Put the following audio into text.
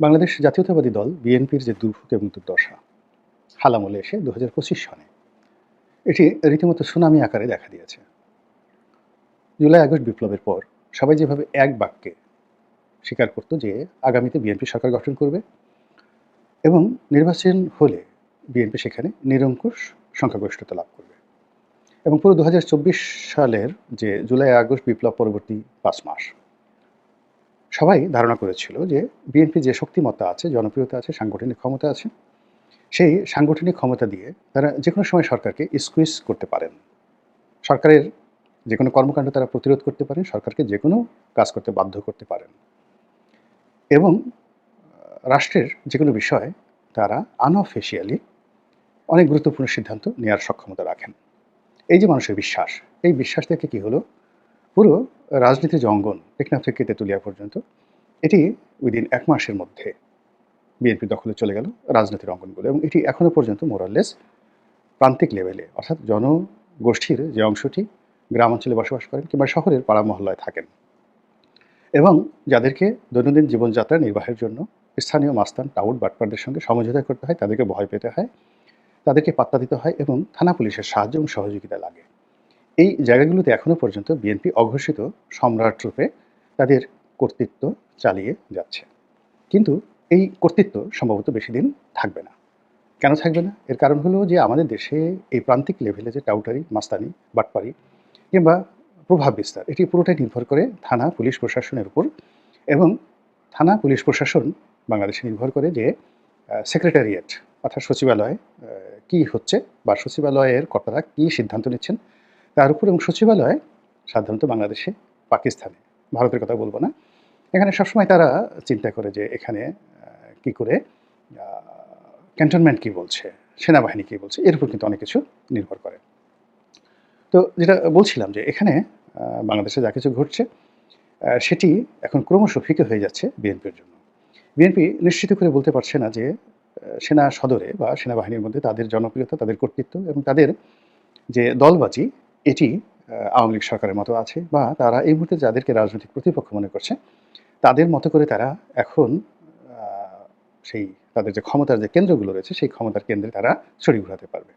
বাংলাদেশ জাতীয়তাবাদী দল, বিএনপির যে দুর্ভোগ এবং দুর্দশা, হালামলে এসে দু হাজার পঁচিশ সনে এটি রীতিমতো সুনামি আকারে দেখা দিয়েছে। জুলাই আগস্ট বিপ্লবের পর সবাই যেভাবে এক বাক্যে স্বীকার করতো যে আগামীতে বিএনপি সরকার গঠন করবে এবং নির্বাচন হলে বিএনপি সেখানে নিরঙ্কুশ সংখ্যাগরিষ্ঠতা লাভ করবে। এবং পুরো দু হাজার চব্বিশ সালের যে জুলাই আগস্ট বিপ্লব পরবর্তী পাঁচ মাস সবাই ধারণা করেছিল যে বিএনপি যে শক্তিমত্তা আছে, জনপ্রিয়তা আছে, সাংগঠনিক ক্ষমতা আছে, সেই সাংগঠনিক ক্ষমতা দিয়ে তারা যে কোনো সময় সরকারকে স্কুইজ করতে পারেন। সরকারের যে কোনো কর্মকাণ্ড তারা প্রতিরোধ করতে পারেন, সরকারকে যে কোনো কাজ করতে বাধ্য করতে পারেন। এবং, রাষ্ট্রের যে কোনো বিষয়ে তারা আনঅফিসিয়ালি অনেক গুরুত্বপূর্ণ সিদ্ধান্ত নেওয়ার সক্ষমতা রাখেন। এই যে মানুষের বিশ্বাস, এই বিশ্বাস থেকে কি হলো? পুরো রাজনীতির যে অঙ্গন টেকনাফ থেকে তেঁতুলিয়া পর্যন্ত, এটি উইদিন এক মাসের মধ্যে বিএনপি দখলে চলে গেল রাজনীতির অঙ্গনগুলো এবং এটি এখনও পর্যন্ত মোরাললেস প্রান্তিক লেভেলে অর্থাৎ জনগোষ্ঠীর যে অংশটি গ্রাম অঞ্চলে বসবাস করেন কিংবা শহরের পাড়া মহল্লায় থাকেন। এবং যাদেরকে দৈনন্দিন জীবনযাত্রা নির্বাহের জন্য স্থানীয় মাস্তান, টাউট, বাটপারদের সঙ্গে সমঝোতা করতে হয়, তাদেরকে ভয় পেতে হয়, তাদেরকে পাত্তা দিতে হয় এবং থানা পুলিশের সাহায্য এবং সহযোগিতা লাগে। এই জায়গাগুলোতে এখনও পর্যন্ত বিএনপি অঘোষিত সম্রাট রূপে তাদের কর্তৃত্ব চালিয়ে যাচ্ছে। কিন্তু এই কর্তৃত্ব সম্ভবত বেশি দিন থাকবে না। কেন থাকবে না? এর কারণ হলো যে আমাদের দেশে এই প্রান্তিক লেভেলে যে টাউটারি, মাস্তানি, বাটপারি কিংবা প্রভাব বিস্তার, এটি পুরোটাই নির্ভর করে থানা, পুলিশ প্রশাসনের উপর এবং থানা, পুলিশ প্রশাসন বাংলাদেশে নির্ভর করে যে সেক্রেটারিয়েট অর্থাৎ সচিবালয় কি হচ্ছে বা সচিবালয়ের কর্তারা কী সিদ্ধান্ত নিচ্ছেন তার উপর এবং সচিবালয়, সাধারণত বাংলাদেশে, পাকিস্তানে, ভারতের কথা বলব না, এখানে সবসময় তারা চিন্তা করে যে এখানে কি করে ক্যান্টনমেন্ট কি বলছে, সেনাবাহিনী কি বলছে, এর উপর কিন্তু অনেক কিছু নির্ভর করে। তো যেটা বলছিলাম যে এখানে বাংলাদেশে যা কিছু ঘটছে সেটি এখন ক্রমশ ফিকে হয়ে যাচ্ছে বিএনপির জন্য। বিএনপি নিশ্চিত করে বলতে পারছে না যে সেনা সদরে বা সেনাবাহিনীর মধ্যে তাদের জনপ্রিয়তা, তাদের কর্তৃত্ব এবং তাদের যে দলবাজি এটি আওয়ামী লীগ সরকারের মতো আছে বা তারা এই মুহূর্তে যাদেরকে রাজনৈতিক প্রতিপক্ষ মনে করছে, তাদের মতো করে তারা এখন সেই তাদের যে ক্ষমতার যে কেন্দ্রগুলো রয়েছে, সেই ক্ষমতার কেন্দ্রে তারা ছড়ি ঘুরাতে পারবে।